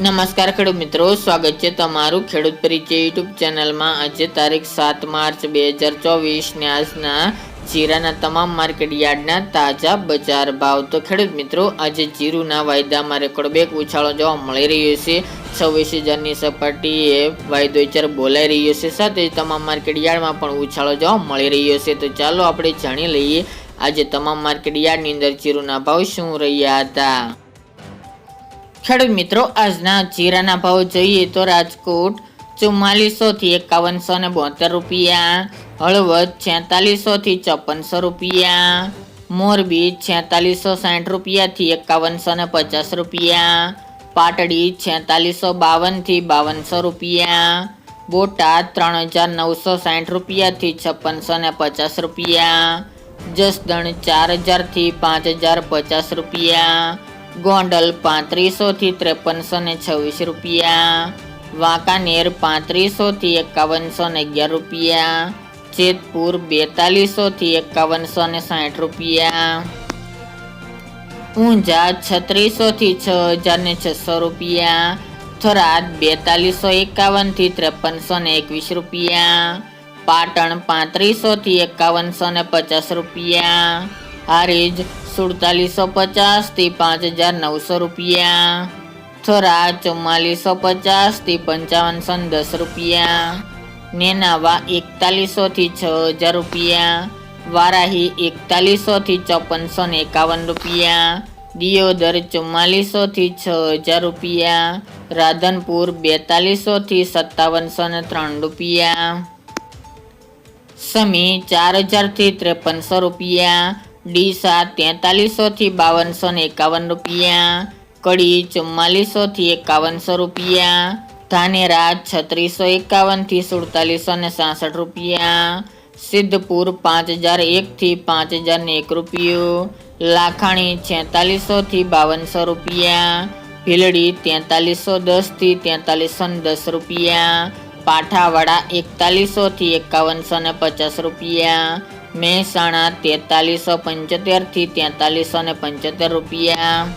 નમસ્કાર ખેડૂત મિત્રો, સ્વાગત છે તમારું ખેડૂત પરિચય યુટ્યુબ ચેનલમાં. આજે તારીખ સાત માર્ચ બે હજાર ચોવીસ ને આજના જીરાના તમામ માર્કેટ યાર્ડના તાજા બજાર ભાવ. તો ખેડૂત મિત્રો, આજે જીરુના વાયદામાં રેકોર્ડ બેક ઉછાળો જોવા મળી રહ્યો છે. છવ્વીસ હજારની સપાટીએ વાયદો વિચાર બોલાઈ રહ્યો છે. સાથે તમામ માર્કેટ યાર્ડમાં પણ ઉછાળો જોવા મળી રહ્યો છે. તો ચાલો આપણે જાણી લઈએ, આજે તમામ માર્કેટ યાર્ડની અંદર જીરુના ભાવ શું રહ્યા હતા? ખેડૂત મિત્રો, આજના જીરાના ભાવ જોઈએ તો રાજકોટ ચુમ્માલીસો થી એકાવનસો ને બોતેર રૂપિયા, હળવદ છેતાલીસો થી ચોપનસો રૂપિયા, મોરબી છેતાલીસો સાઠ રૂપિયા થી એકાવનસો ને પચાસ રૂપિયા, પાટડી છેતાલીસો બાવનથી બાવનસો રૂપિયા, બોટાદ ત્રણ હજાર નવસો સાઠ રૂપિયા થી છપ્પનસો ને પચાસ રૂપિયા, જસદણ ચાર હજારથી પાંચ હજાર પચાસ રૂપિયા ગોંડલ પાંત્રીસોથી ત્રેપનસો ને છવ્વીસ રૂપિયા. વાંકાનેર પાંત્રીસોથી એકાવનસો ને અગિયાર રૂપિયા. જેતપુર બેતાલીસોથી એકાવનસો ને સાઠ રૂપિયા. ઊંઝા છત્રીસોથી છ હજાર ને છસો રૂપિયા. થરાદ બેતાલીસો એકાવનથી ત્રેપનસો ને એકવીસ રૂપિયા. પાટણ પાંત્રીસોથી એકાવનસો ને પચાસ રૂપિયા. હારીજ સુડતાલીસો પચાસથી પાંચ હજાર નવસો રૂપિયા. થોરા ચુમ્માલીસો પચાસથી પંચાવનસો દસ રૂપિયા. નેનાવા એકતાલીસો થી છ હજાર રૂપિયા. વારાહી એકતાલીસો થી ચોપનસો ને એકાવન રૂપિયા. દિયોદર ચુમ્માલીસો થી છ હજાર રૂપિયા. રાધનપુર બેતાલીસો થી સત્તાવનસો ને ત્રણ રૂપિયા. સમી ચાર હજારથી ત્રેપનસો રૂપિયા. ડીસા તેતાલીસોથી બાવનસો ને એકાવન રૂપિયા, કડી ચુમ્માલીસોથી એકાવનસો રૂપિયા, ધાનેરા છત્રીસો એકાવનથી સુડતાલીસો ને સાસઠ રૂપિયા, સિદ્ધપુર પાંચ હજાર એકથી પાંચ હજાર ને એક રૂપિયું, લાખાણી છેતાલીસોથી બાવનસો રૂપિયા, ભીલડી તેતાલીસો દસથી તેતાલીસો ને દસ રૂપિયા, પાઠાવાડા એકતાલીસોથી એકાવનસો ને પચાસ રૂપિયા મહેસાણા તેતાલીસો પંચોતેરથી તેતાલીસો ને પંચોતેર રૂપિયા.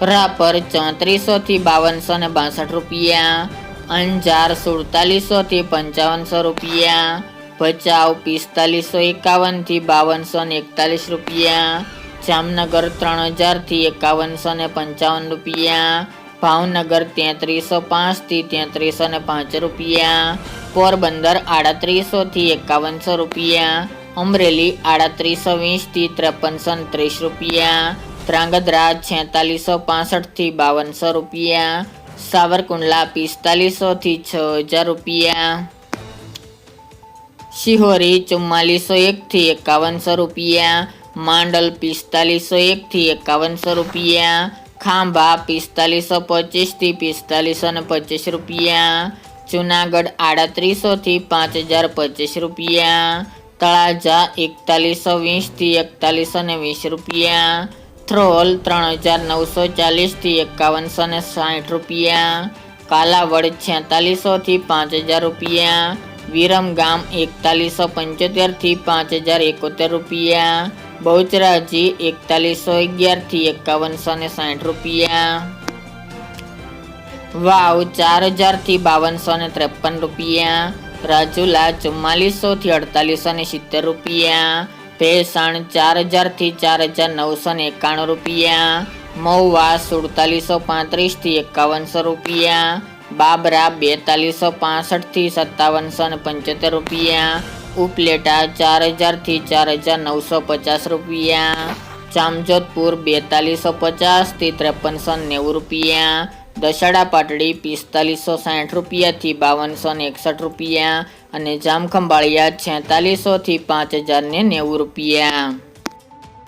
રાપર ચોત્રીસોથી બાવનસો ને બાસઠ રૂપિયા. અંજાર સુડતાલીસોથી પંચાવનસો રૂપિયા. ભચાઉ પિસ્તાલીસો એકાવનથી બાવનસો ને એકતાલીસ રૂપિયા. જામનગર ત્રણ હજારથી એકાવનસો ને પંચાવન રૂપિયા. ભાવનગર તેત્રીસો પાંચથી તેત્રીસો ને પાંચ રૂપિયા. પોરબંદર આડત્રીસોથી એકાવનસો રૂપિયા. અમરેલી આડત્રીસો વીસથી ત્રેપનસો ત્રીસ રૂપિયા. ધ્રાંગધ્રા છેતાલીસો પાસઠથી બાવનસો રૂપિયા. સાવરકુંડલા પિસ્તાલીસોથી છ હજાર રૂપિયા. શિહોરી ચુમ્માલીસો એકથી એકાવનસો રૂપિયા. માંડલ પિસ્તાલીસો એકથી એકાવનસો રૂપિયા. ખાંભા પિસ્તાલીસો પચીસથી પિસ્તાલીસો ને પચીસ રૂપિયા. જુનાગઢ આડત્રીસોથી પાંચ હજાર પચીસ રૂપિયા. તળાજા એકતાલીસો વીસથી એકતાલીસો ને વીસ રૂપિયા. થ્રોલ ત્રણ હજાર નવસો ચાલીસથી એકાવનસો ને સાઠ રૂપિયા. કાલાવડ છેતાલીસોથી પાંચ હજાર રૂપિયા. વિરમગામ એકતાલીસો પંચોતેરથી પાંચ હજાર એકોતેર રૂપિયા. બહુચરાજી એકતાલીસો અગિયારથી એકાવનસો ને સાઠ રૂપિયા. વાવ, ચાર હજારથી બાવનસો ને ત્રેપન રૂપિયા. રાજુલા, ચુમ્માલીસોથી અડતાલીસો ને સિત્તેર રૂપિયા. ભેસાણ, ચાર હજારથી ચાર હજાર નવસો ને એકાણું રૂપિયા. મહુવા, સુડતાલીસો પાંત્રીસથી એકાવનસો રૂપિયા. બાબરા, બેતાલીસો પાસઠથી સત્તાવનસો ને પંચોતેર રૂપિયા. ઉપલેટા ચાર હજારથી ચાર હજાર નવસો પચાસ રૂપિયા. જામજોધપુર બેતાલીસો પચાસથી ત્રેપનસો નેવું રૂપિયા. દશેડા પાટડી પિસ્તાલીસો સાઠ રૂપિયાથી બાવનસો એકસઠ રૂપિયા. અને જામખંભાળિયા છેતાલીસોથી પાંચ હજારને નેવું રૂપિયા.